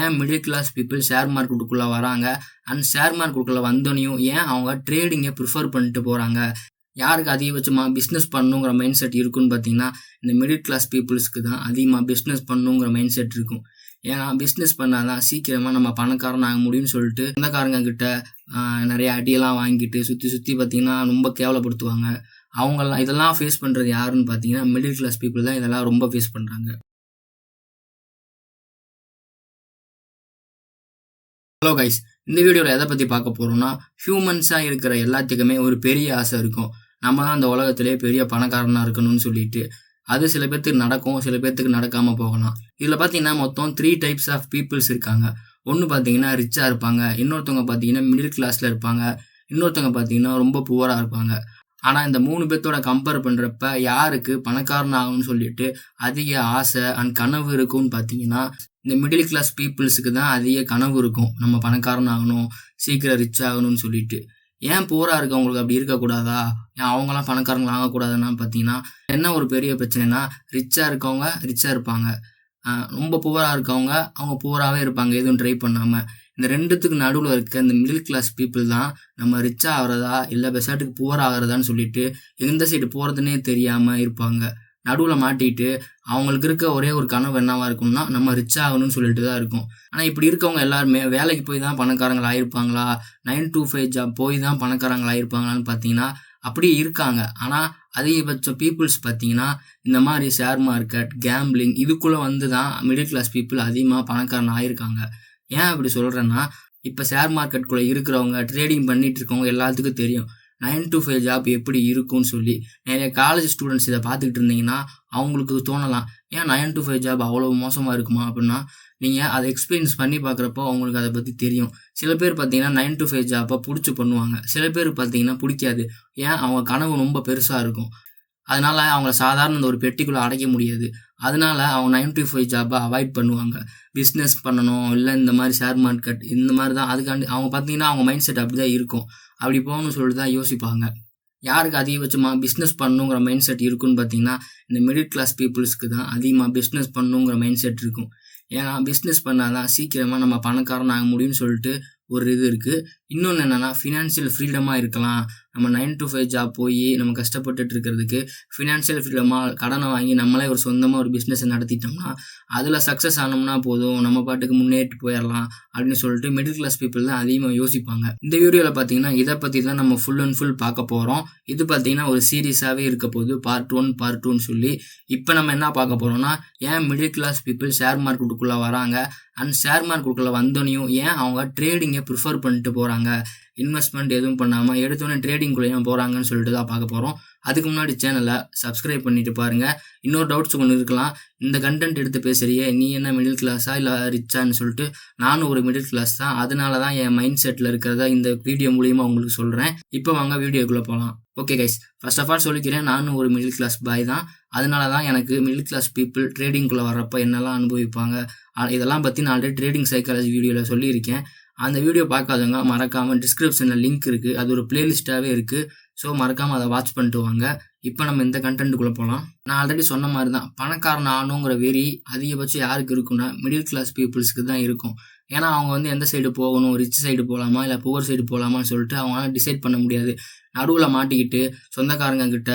ஏன் middle class people share மார்க்கெட்டுக்குள்ளே வராங்க? அண்ட் ஷேர் மார்க்கெட்டுக்குள்ளே வந்தோனையும் ஏன் அவங்க ட்ரேடிங்கை ப்ரிஃபர் பண்ணிட்டு போகிறாங்க யாருக்கு அதிகபட்சமாக பிஸ்னஸ் பண்ணுங்கிற மைண்ட் செட் இருக்குன்னு பார்த்தீங்கன்னா இந்த மிடில் கிளாஸ் பீப்புள்ஸ்க்கு தான் அதிகமாக பிஸ்னஸ் பண்ணுங்கிற மைண்ட் செட் இருக்கும். ஏன்னா பிஸ்னஸ் பண்ணால் தான் சீக்கிரமாக நம்ம பணக்காரன் ஆக முடியும்னு சொல்லிட்டு சொந்தக்காரங்க கிட்ட நிறைய அடியெல்லாம் வாங்கிட்டு சுற்றி சுற்றி பார்த்தீங்கன்னா ரொம்ப கேவலப்படுத்துவாங்க. அவங்கெல்லாம் இதெல்லாம் ஃபேஸ் பண்ணுறது யாருன்னு பார்த்தீங்கன்னா மிடில் கிளாஸ் பீப்புள் தான் இதெல்லாம் ரொம்ப ஃபேஸ் பண்ணுறாங்க ஹலோ கைஸ் இந்த வீடியோவில் எதை பற்றி பார்க்க போகிறோம்னா ஹியூமன்ஸாக இருக்கிற எல்லாத்துக்குமே ஒரு பெரிய ஆசை இருக்கும். நம்ம தான் இந்த உலகத்திலே பெரிய பணக்காரனாக இருக்கணும்னு சொல்லிட்டு அது சில பேர்த்துக்கு நடக்கும் சில பேர்த்துக்கு நடக்காமல் போகலாம். இதில் பார்த்தீங்கன்னா மொத்தம் த்ரீ டைப்ஸ் ஆஃப் பீப்புள்ஸ் இருக்காங்க. ஒன்று பார்த்தீங்கன்னா ரிச்சாக இருப்பாங்க. இன்னொருத்தவங்க பார்த்தீங்கன்னா மிடில் கிளாஸில் இருப்பாங்க. இன்னொருத்தவங்க பார்த்தீங்கன்னா ரொம்ப புவராக இருப்பாங்க. ஆனால் இந்த மூணு பேர்த்தோட கம்பேர் பண்ணுறப்ப யாருக்கு பணக்காரன் ஆகணும்னு சொல்லிட்டு அதிக ஆசை அண்ட் கனவு இருக்கும்னு பார்த்தீங்கன்னா இந்த மிடில் கிளாஸ் பீப்புள்ஸுக்கு தான் அதிக கனவு இருக்கும். நம்ம பணக்காரன் ஆகணும் சீக்கிரம் ரிச் ஆகணும்னு சொல்லிட்டு. ஏன் போராக இருக்கவங்களுக்கு அப்படி இருக்கக்கூடாதா? ஏன் அவங்களாம் பணக்காரங்க ஆகக்கூடாதுன்னா பார்த்தீங்கன்னா என்ன ஒரு பெரிய பிரச்சனைனா ரிச்சாக இருக்கவங்க ரிச்சாக இருப்பாங்க. ரொம்ப புவராக இருக்கவங்க அவங்க புவராகவே இருப்பாங்க. எதுவும் ட்ரை பண்ணாமல் இந்த ரெண்டுத்துக்கு நடுவில் இருக்க இந்த மிடில் கிளாஸ் பீப்புள் தான் நம்ம ரிச்சாக ஆகிறதா இல்லை பெசாட்டுக்கு புவர் ஆகிறதான்னு சொல்லிட்டு எந்த சைடு போகிறதுனே தெரியாமல் இருப்பாங்க. நடுவில் மாட்டிட்டு அவங்களுக்கு இருக்க ஒரே ஒரு கனவு என்னவாக இருக்கும்னா நம்ம ரிச் ஆகணும்னு சொல்லிட்டு தான் இருக்கும். ஆனால் இப்படி இருக்கவங்க எல்லாருமே வேலைக்கு போய் தான் பணக்காரங்களா ஆயிருப்பாங்களா? நைன் டூ ஃபைவ் ஜாப் போய் தான் பணக்காரங்களாயிருப்பாங்களான்னு பார்த்தீங்கன்னா அப்படியே இருக்காங்க. ஆனால் அதிகபட்ச பீப்புள்ஸ் பார்த்தீங்கன்னா இந்த மாதிரி ஷேர் மார்க்கெட் கேம்பிளிங் இதுக்குள்ளே வந்து தான் மிடில் கிளாஸ் பீப்புள் அதிகமாக பணக்காரன் ஆயிருக்காங்க. ஏன் அப்படி சொல்கிறேன்னா இப்போ ஷேர் மார்க்கெட்டுக்குள்ளே இருக்கிறவங்க ட்ரேடிங் பண்ணிகிட்டு இருக்கவங்க எல்லாத்துக்கும் தெரியும். நைன் டு ஃபைவ் ஜாப் எப்படி இருக்கும்னு சொல்லி நிறைய காலேஜ் ஸ்டூடெண்ட்ஸ் இதை பார்த்துக்கிட்டு இருந்தீங்கன்னா அவங்களுக்கு தோணலாம். ஏன் நைன் டு ஃபைவ் ஜாப் அவ்வளோ மோசமாக இருக்குமா அப்படின்னா நீங்கள் அதை எக்ஸ்பீரியன்ஸ் பண்ணி பார்க்குறப்போ அவங்களுக்கு அதை பற்றி தெரியும். சில பேர் பார்த்தீங்கன்னா நைன் டு ஃபைவ் ஜாப்பை பிடிச்சி பண்ணுவாங்க. சில பேர் பார்த்தீங்கன்னா பிடிக்காது. ஏன்? அவங்க கனவு ரொம்ப பெருசாக இருக்கும். அதனால அவங்கள சாதாரண இந்த ஒரு பெட்டிக்குள்ளே அடைக்க முடியாது. அதனால அவங்க நைன் டு ஃபைவ் ஜாப்பை அவாய்ட் பண்ணுவாங்க. பிஸ்னஸ் பண்ணணும் இல்லை இந்த மாதிரி ஷேர் மார்க்கெட் இந்த மாதிரி தான். அதுக்காண்டி அவங்க பார்த்தீங்கன்னா அவங்க மைண்ட் செட் அப்படி தான் இருக்கும். அப்படி போகணும்னு சொல்லிட்டு தான் யோசிப்பாங்க. யாருக்கு அதிகபட்சமாக பிஸ்னஸ் பண்ணணுங்கிற மைண்ட் செட் இருக்குன்னு பார்த்தீங்கன்னா இந்த மிடில் கிளாஸ் பீப்புள்ஸ்க்கு தான் அதிகமாக பிஸ்னஸ் பண்ணணுங்கிற மைண்ட் செட் இருக்கும். ஏன்னா பிஸ்னஸ் பண்ணால் தான் சீக்கிரமாக நம்ம பணக்காரன் ஆக முடியும்னு சொல்லிட்டு ஒரு இது இருக்குது இன்னொன்று என்னென்னா ஃபினான்ஷியல் ஃப்ரீடமாக இருக்கலாம். நம்ம நைன் டு ஃபைவ் ஜாப் போய் நம்ம கஷ்டப்பட்டுட்டு இருக்கிறதுக்கு ஃபினான்ஷியல் ஃப்ரீடமாக கடனை வாங்கி நம்மளே ஒரு சொந்தமாக ஒரு பிஸ்னஸை நடத்திட்டோம்னா அதில் சக்ஸஸ் ஆனோம்னா போதும் நம்ம பாட்டுக்கு முன்னேறிட்டு போயிடலாம் அப்படின்னு சொல்லிட்டு மிடில் கிளாஸ் பீப்புள் தான் அதிகமாக யோசிப்பாங்க. இந்த வீடியோவில் பார்த்தீங்கன்னா இதை பற்றி தான் நம்ம ஃபுல் அண்ட் ஃபுல் பார்க்க போகிறோம் இது பார்த்தீங்கன்னா ஒரு சீரியஸாகவே இருக்க போது பார்ட் ஒன் பார்ட் டூன்னு சொல்லி. இப்போ நம்ம என்ன பார்க்க போகிறோம்னா ஏன் மிடில் கிளாஸ் பீப்புள் ஷேர் மார்க்கெட்டுக்குள்ளே வராங்க? அண்ட் ஷேர் மார்க்கெட்டுக்குள்ளே வந்தோனையும் ஏன் அவங்க ட்ரேடிங்கை ப்ரிஃபர் பண்ணிட்டு போகிறாங்க இன்வெஸ்ட்மெண்ட் எதுவும் பண்ணாமல் எடுத்தோடனே ட்ரேடிங் குள்ளேயும் போகிறாங்கன்னு சொல்லிட்டு தான் பார்க்க போகிறோம் அதுக்கு முன்னாடி சேனலை சப்ஸ்கிரைப் பண்ணிட்டு பாருங்கள் இன்னொரு டவுட்ஸ் ஒன்று இருக்கலாம். இந்த கண்டென்ட் எடுத்து பேசுகிறியே நீ என்ன மிடில் கிளாஸா இல்லை ரிச்சான்னு சொல்லிட்டு நானும் ஒரு மிடில் கிளாஸ் தான். அதனால தான் என் மைண்ட் செட்டில் இருக்கிறத இந்த வீடியோ மூலியமாக உங்களுக்கு சொல்கிறேன் இப்போ வாங்க வீடியோக்குள்ளே போகலாம் okay guys first of all சொல்லிக்கிறேன் நானும் ஒரு மிடில் கிளாஸ் பாய் தான். அதனால தான் எனக்கு மிடில் கிளாஸ் பீப்புள் ட்ரேடிங்குள்ளே வர்றப்போ என்னெல்லாம் அனுபவிப்பாங்க? இதெல்லாம் பற்றி நான் ஆல்ரெடி ட்ரேடிங் சைக்காலஜி வீடியோவில் சொல்லியிருக்கேன். அந்த வீடியோ பார்க்காதவங்க மறக்காமல் டிஸ்கிரிப்ஷனில் லிங்க் இருக்குது அது ஒரு பிளேலிஸ்ட்டாகவே இருக்குது ஸோ மறக்காமல் அதை வாட்ச் பண்ணிட்டு வாங்க. இப்போ நம்ம இந்த கண்டென்ட்டுக்குள்ளே போகலாம் நான் ஆல்ரெடி சொன்ன மாதிரி தான் பணக்காரன் ஆகணுங்கிற வெறி அதிகபட்சம் யாருக்கு இருக்குன்னா மிடில் கிளாஸ் பீப்புள்ஸ்க்கு தான் இருக்கும். ஏன்னா அவங்க வந்து எந்த சைடு போகணும்? ரிச் சைடு போகலாமா இல்லை புவர் சைடு போகலாமான்னு சொல்லிட்டு அவங்களால டிசைட் பண்ண முடியாது. நடுவில் மாட்டிக்கிட்டு சொந்தக்காரங்க கிட்ட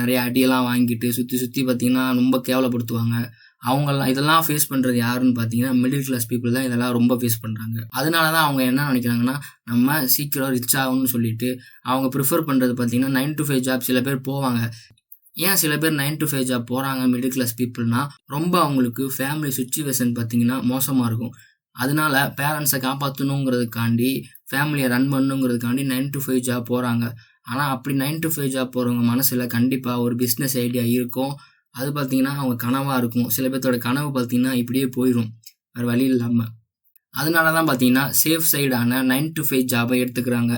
நிறைய அடியெல்லாம் வாங்கிட்டு சுற்றி சுற்றி பார்த்தீங்கன்னா ரொம்ப கேவலப்படுத்துவாங்க. அவங்கெல்லாம் இதெல்லாம் ஃபேஸ் பண்ணுறது யாருன்னு பார்த்தீங்கன்னா மிடில் கிளாஸ் பீப்புள் தான் இதெல்லாம் ரொம்ப ஃபேஸ் பண்ணுறாங்க அதனால தான் அவங்க என்ன நினைக்கிறாங்கன்னா நம்ம சீக்கிரம் ரிச் ஆகணும்னு சொல்லிட்டு அவங்க ப்ரிஃபர் பண்ணுறது பார்த்தீங்கன்னா நைன் டு ஃபைவ் ஜாப் சில பேர் போவாங்க. ஏன் சில பேர் நைன் டு ஃபைவ் ஜாப் போகிறாங்க மிடில் கிளாஸ் பீப்புள்னா ரொம்ப அவங்களுக்கு ஃபேமிலி சுச்சுவேஷன் பார்த்தீங்கன்னா மோசமாக இருக்கும். அதனால பேரண்ட்ஸை காப்பாற்றணுங்கிறதுக்காண்டி ஃபேமிலியை ரன் பண்ணுங்கிறதுக்காண்டி நைன் டு ஃபைவ் ஜாப் போகிறாங்க ஆனால் அப்படி நைன் டு ஃபைவ் ஜாப் போகிறவங்க மனசில் கண்டிப்பாக ஒரு பிஸ்னஸ் ஐடியா இருக்கும். அது பார்த்தீங்கன்னா அவங்க கனவாக இருக்கும். சில பேர்த்தோட கனவு பார்த்தீங்கன்னா இப்படியே போயிடும் வேறு வழி இல்லாமல் அதனால தான் பார்த்தீங்கன்னா சேஃப் சைடான நைன் டு ஃபைவ் ஜாபை எடுத்துக்கிறாங்க.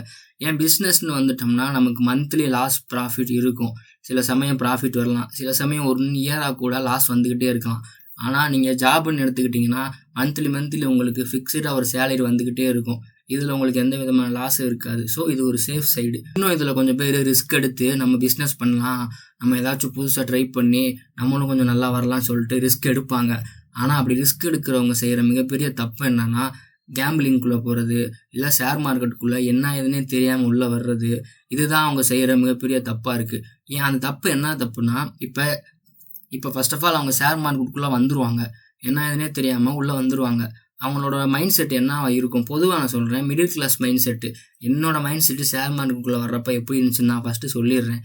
ஏன் பிஸ்னஸ்னு வந்துட்டோம்னா நமக்கு மந்த்லி லாஸ் ப்ராஃபிட் இருக்கும். சில சமயம் ப்ராஃபிட் வரலாம். சில சமயம் ஒரு இயராக கூட லாஸ் வந்துக்கிட்டே இருக்கலாம். ஆனால் நீங்கள் ஜாப்னு எடுத்துக்கிட்டிங்கன்னா மந்த்லி மந்த்லி உங்களுக்கு ஃபிக்ஸ்டாக ஒரு சேலரி வந்துக்கிட்டே இருக்கும். இதில் உங்களுக்கு எந்த விதமான லாஸும் இருக்காது. ஸோ இது ஒரு சேஃப் சைடு இன்னும் இதில் கொஞ்சம் பேர் ரிஸ்க் எடுத்து நம்ம பிஸ்னஸ் பண்ணலாம். நம்ம ஏதாச்சும் புதுசாக ட்ரை பண்ணி நம்மளும் கொஞ்சம் நல்லா வரலாம்னு சொல்லிட்டு ரிஸ்க் எடுப்பாங்க. ஆனால் அப்படி ரிஸ்க் எடுக்கிறவங்க செய்கிற மிகப்பெரிய தப்பு என்னன்னா கேம்பிளிங்குள்ளே போகிறது இல்லை ஷேர் மார்க்கெட்டுக்குள்ளே என்ன ஏதுன்னே தெரியாமல் உள்ளே வர்றது இதுதான் அவங்க செய்கிற மிகப்பெரிய தப்பாக இருக்குது ஏன் அந்த தப்பு என்ன தப்புனா இப்போ இப்போ ஃபர்ஸ்ட் ஆஃப் ஆல் அவங்க ஷேர் மார்க்கெட்டுக்குள்ளே வந்துருவாங்க. என்ன எதுனே தெரியாமல் உள்ளே வந்துருவாங்க. அவங்களோட மைண்ட் செட் என்ன இருக்கும்? பொதுவாக நான் சொல்கிறேன் மிடில் கிளாஸ் மைண்ட் செட்டு என்னோடய மைண்ட் செட்டு ஷேர் மார்க்குள்ளே வர்றப்ப எப்படி இருந்துச்சுன்னு நான் ஃபஸ்ட்டு சொல்லிடுறேன்.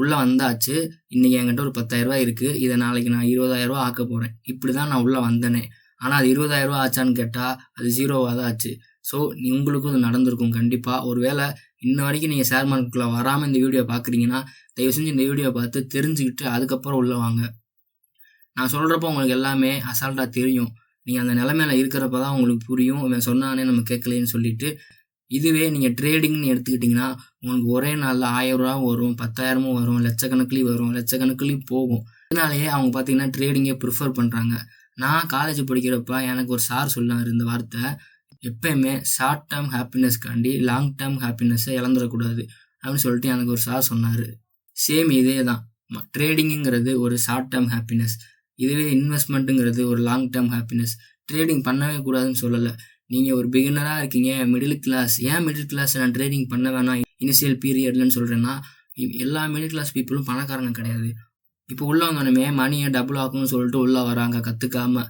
உள்ளே வந்தாச்சு இன்றைக்கி என்கிட்ட ஒரு பத்தாயிரரூபா இருக்குது இதை நாளைக்கு நான் இருபதாயிரரூபா ஆக்க போகிறேன் இப்படி தான் நான் உள்ளே வந்தேனே. ஆனால் அது இருபதாயிரரூபா ஆச்சான்னு கேட்டால் அது ஜீரோவாக தான் ஆச்சு. ஸோ உங்களுக்கும் இது நடந்திருக்கும் கண்டிப்பாக ஒரு வேளை இன்ன வரைக்கும் நீங்கள் ஷேர் மார்க்கெட்டில் வராமல் இந்த வீடியோ பார்க்குறீங்கன்னா தயவு செஞ்சு இந்த வீடியோ பார்த்து தெரிஞ்சுக்கிட்டு அதுக்கப்புறம் உள்ளே வாங்க. நான் சொல்கிறப்ப உங்களுக்கு எல்லாமே அசால்ட்டாக தெரியும். நீங்கள் அந்த நிலமையில இருக்கிறப்ப தான் உங்களுக்கு புரியும். இவன் சொன்னானே நம்ம கேட்கலன்னு சொல்லிட்டு இதுவே நீங்கள் ட்ரேடிங்னு எடுத்துக்கிட்டிங்கன்னா உங்களுக்கு ஒரே நாளில் ஆயிரரூவா வரும் பத்தாயிரமும் வரும் லட்சக்கணக்குலேயும் வரும் லட்சக்கணக்குலேயும் போகும். அதனாலேயே அவங்க பார்த்தீங்கன்னா ட்ரேடிங்கே ப்ரிஃபர் பண்ணுறாங்க நான் காலேஜ் படிக்கிறப்ப எனக்கு ஒரு சார் சொன்னார் இந்த வார்த்தை எப்பயுமே ஷார்ட் டேர்ம் ஹாப்பினஸ்க்காண்டி லாங் டேர்ம் ஹாப்பினஸ்ஸை இழந்துடக்கூடாது. அப்படின்னு சொல்லிட்டு எனக்கு ஒரு சார் சொன்னார். சேம் இதே தான் ட்ரேடிங்குங்கிறது ஒரு ஷார்ட் டேர்ம் ஹாப்பினஸ் இதுவே இன்வெஸ்ட்மெண்ட்டுங்கிறது ஒரு லாங் டேர்ம் ஹாப்பினஸ் ட்ரேடிங் பண்ணவே கூடாதுன்னு சொல்லலை. நீங்கள் ஒரு பிகினராக இருக்கீங்க மிடில் கிளாஸ் ஏன் மிடில் கிளாஸ் நான் ட்ரேடிங் பண்ண வேணாம்? இனிஷியல் பீரியட்லன்னு சொல்கிறேன்னா எல்லா மிடில் கிளாஸ் பீப்புளும் பணக்காரங்க கிடையாது. இப்போ உள்ளவங்கனுமே மணியை டபுள் ஆகும்னு சொல்லிட்டு உள்ளே வராங்க கற்றுக்காம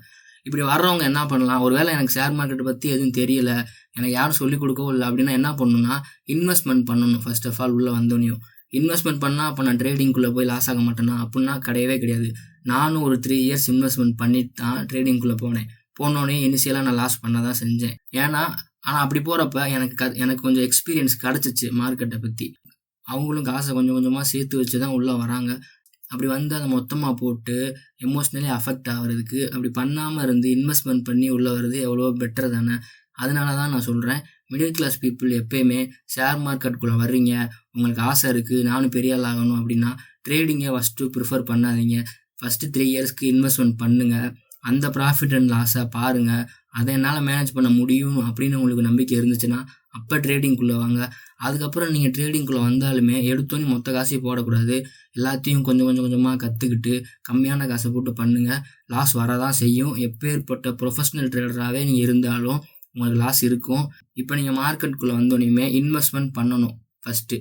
இப்படி வர்றவங்க என்ன பண்ணலாம்? ஒருவேளை எனக்கு ஷேர் மார்க்கெட்டை பற்றி எதுவும் தெரியல எனக்கு யாரும் சொல்லிக் கொடுக்கவும் இல்லை அப்படின்னா என்ன பண்ணணும்னா இன்வெஸ்ட்மெண்ட் பண்ணணும் ஃபர்ஸ்ட் ஆஃப் ஆல் உள்ளே வந்தோனையும். இன்வெஸ்ட்மெண்ட் பண்ணால் அப்போ நான் ட்ரேடிங்குள்ளே போய் லாஸ் ஆக மாட்டேன்னா அப்படின்னா கிடையவே கிடையாது. நானும் ஒரு த்ரீ இயர்ஸ் இன்வெஸ்ட்மெண்ட் பண்ணிட்டு தான் ட்ரேடிங்குள்ளே போனேன். போனோடனே இனிஷியலாக நான் லாஸ் பண்ண தான் செஞ்சேன். ஏன்னா ஆனால் அப்படி போகிறப்ப எனக்கு க எனக்கு கொஞ்சம் எக்ஸ்பீரியன்ஸ் கிடச்சிச்சு மார்க்கெட்டை பற்றி அவங்களும் காசை கொஞ்சம் கொஞ்சமாக சேர்த்து வச்சு தான் உள்ளே வராங்க. அப்படி வந்து அதை மொத்தமாக போட்டு எமோஷ்னலி அஃபெக்ட் ஆகிறதுக்கு அப்படி பண்ணாமல் இருந்து இன்வெஸ்ட்மெண்ட் பண்ணி உள்ளே வர்றது எவ்வளோ பெட்டர் தானே. அதனால தான் நான் சொல்கிறேன் மிடில் கிளாஸ் பீப்புள் எப்பயுமே ஷேர் மார்க்கெட்டுக்குள்ளே வர்றீங்க உங்களுக்கு ஆசை இருக்குது நானும் பெரிய ஆள் ஆகணும் அப்படின்னா ட்ரேடிங்கை ஃபஸ்ட்டு ப்ரிஃபர் பண்ணாதீங்க. ஃபஸ்ட்டு த்ரீ இயர்ஸ்க்கு இன்வெஸ்ட்மெண்ட் பண்ணுங்கள் அந்த ப்ராஃபிட் அண்ட் லாஸை பாருங்கள் அதை என்னால் மேனேஜ் பண்ண முடியும் அப்படின்னு உங்களுக்கு நம்பிக்கை இருந்துச்சுன்னா அப்போ ட்ரேடிங்குள்ளே வாங்க. அதுக்கப்புறம் நீங்கள் ட்ரேடிங்குள்ளே வந்தாலுமே எடுத்தோன்னே மொத்த காசையும் போடக்கூடாது. எல்லாத்தையும் கொஞ்சம் கொஞ்சம் கொஞ்சமாக கற்றுக்கிட்டு கம்மியான காசை போட்டு பண்ணுங்கள் லாஸ் வரதான் செய்யும். எப்பேற்பட்ட ப்ரொஃபஷ்னல் ட்ரேடராகவே நீங்கள் இருந்தாலும் உங்களுக்கு லாஸ் இருக்கும். இப்போ நீங்கள் மார்க்கெட்டுக்குள்ளே வந்தோடனே இன்வெஸ்ட்மெண்ட் பண்ணணும் ஃபஸ்ட்டு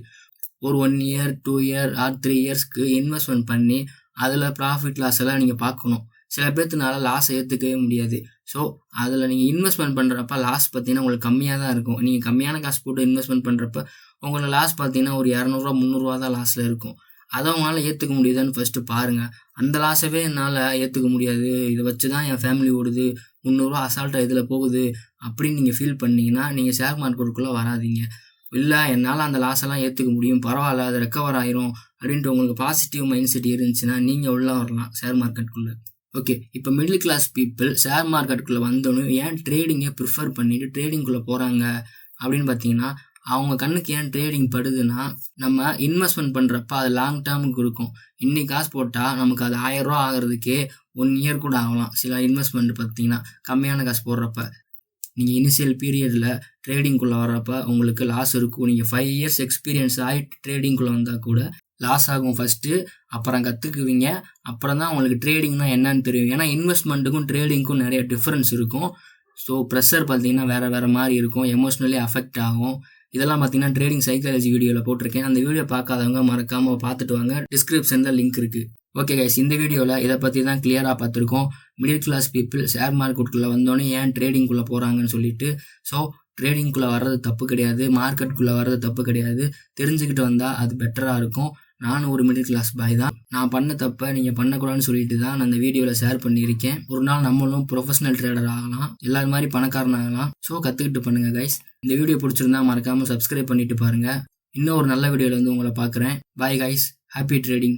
ஒரு one year two year or three இயர்ஸ்க்கு இன்வெஸ்ட்மெண்ட் பண்ணி அதில் ப்ராஃபிட் லாஸ் எல்லாம் நீங்கள் பார்க்கணும். சில பேர்த்துனால லாஸ் ஏற்றுக்கவே முடியாது. ஸோ அதில் நீங்கள் இன்வெஸ்ட்மெண்ட் பண்ணுறப்ப லாஸ் பார்த்தீங்கன்னா உங்களுக்கு கம்மியாக தான் இருக்கும். நீங்கள் கம்மியான காசு போட்டு இன்வெஸ்ட்மெண்ட் பண்ணுறப்ப உங்களுக்கு லாஸ் பார்த்தீங்கன்னா ஒரு இரநூறுவா முந்நூறுரூவா தான் லாஸில் இருக்கும். அதை உங்களால் ஏற்றுக்க முடியுதான்னு ஃபஸ்ட்டு பாருங்கள் அந்த லாஸவே என்னால் ஏற்றுக்க முடியாது. இதை வச்சு தான் என் ஃபேமிலி ஓடுது. முந்நூறுரூவா அசால்ட்டாக இதில் போகுது அப்படின்னு நீங்கள் ஃபீல் பண்ணிங்கன்னா நீங்கள் ஷேர் மார்க்கெட்டுக்குள்ளே வராதிங்க. இல்லை என்னால் அந்த லாஸெல்லாம் ஏற்றுக்க முடியும். பரவாயில்ல அது ரெக்கவர் ஆயிரும். அப்படின்ட்டு உங்களுக்கு பாசிட்டிவ் மைண்ட் செட் இருந்துச்சுன்னா நீங்கள் உள்ளே வரலாம் ஷேர் மார்க்கெட்டுக்குள்ளே ஓகே இப்போ மிடில் கிளாஸ் பீப்புள் ஷேர் மார்க்கெட்டுக்குள்ளே வந்தோன்னு ஏன் ட்ரேடிங்கை ப்ரிஃபர் பண்ணிவிட்டு ட்ரேடிங்குள்ளே போகிறாங்க அப்படின்னு பார்த்தீங்கன்னா அவங்க கண்ணுக்கு ஏன் ட்ரேடிங் படுதுன்னா நம்ம இன்வெஸ்ட்மெண்ட் பண்ணுறப்ப அது லாங் டேர்முக்கு இருக்கும். இன்னைக்கு காசு போட்டால் நமக்கு அது ஆயிரரூவா ஆகிறதுக்கே ஒன் இயர் கூட ஆகலாம். சில இன்வெஸ்ட்மெண்ட் பார்த்தீங்கன்னா கம்மியான காசு போடுறப்ப. நீங்கள் இனிஷியல் பீரியடில் ட்ரேடிங்குள்ளே வர்றப்ப உங்களுக்கு லாஸ் இருக்கும். நீங்கள் ஃபைவ் இயர்ஸ் எக்ஸ்பீரியன்ஸ் ஆகிட்டு ட்ரேடிங்குள்ளே வந்தால் கூட லாஸ் ஆகும் ஃபஸ்ட்டு அப்புறம் கற்றுக்குவீங்க அப்புறம் தான் உங்களுக்கு ட்ரேடிங்னா என்னன்னு தெரியும். ஏன்னா இன்வெஸ்ட்மெண்ட்டுக்கும் ட்ரேடிங்க்கும் நிறைய டிஃப்ரென்ஸ் இருக்கும். ஸோ ப்ரெஷர் பார்த்தீங்கன்னா வேறு வேறு மாதிரி இருக்கும். எமோஷ்னலி அஃபெக்ட் ஆகும். இதெல்லாம் பார்த்தீங்கன்னா ட்ரேடிங் சைக்காலஜி வீடியோவில் போட்டிருக்கேன். அந்த வீடியோ பார்க்காதவங்க மறக்காமல் பார்த்துட்டு வாங்க. டிஸ்கிரிப்ஷனில் லிங்க் இருக்குது ஓகே கைஸ் இந்த வீடியோவில் இதை பற்றி தான் கிளியராக பார்த்துருக்கோம். மிடில் கிளாஸ் பீப்புள் ஷேர் மார்க்கெட்டுக்குள்ளே வந்தோடனே ஏன் ட்ரேடிங்குள்ளே போகிறாங்கன்னு சொல்லிட்டு. ஸோ ட்ரேடிங்குள்ளே வர்றது தப்பு கிடையாது. மார்க்கெட்டுக்குள்ளே வர்றது தப்பு கிடையாது. தெரிஞ்சுக்கிட்டு வந்தால் அது பெட்டராக இருக்கும். நானும் ஒரு மிடில் கிளாஸ் பாய் தான். நான் பண்ண தப்பை நீங்கள் பண்ணக்கூடாதுன்னு சொல்லிட்டு தான் நான் அந்த வீடியோவில் ஷேர் பண்ணியிருக்கேன். ஒரு நாள் நம்மளும் ப்ரொஃபஷனல் ட்ரேடர் ஆகலாம் எல்லாரும் மாதிரி பணக்காரன் ஆகலாம். ஸோ கற்றுக்கிட்டு பண்ணுங்கள் கைஸ் இந்த வீடியோ பிடிச்சிருந்தா மறக்காமல் சப்ஸ்கிரைப் பண்ணிட்டு பாருங்கள் இன்னும் ஒரு நல்ல வீடியோவில் வந்து உங்களை பார்க்குறேன். Bye guys happy trading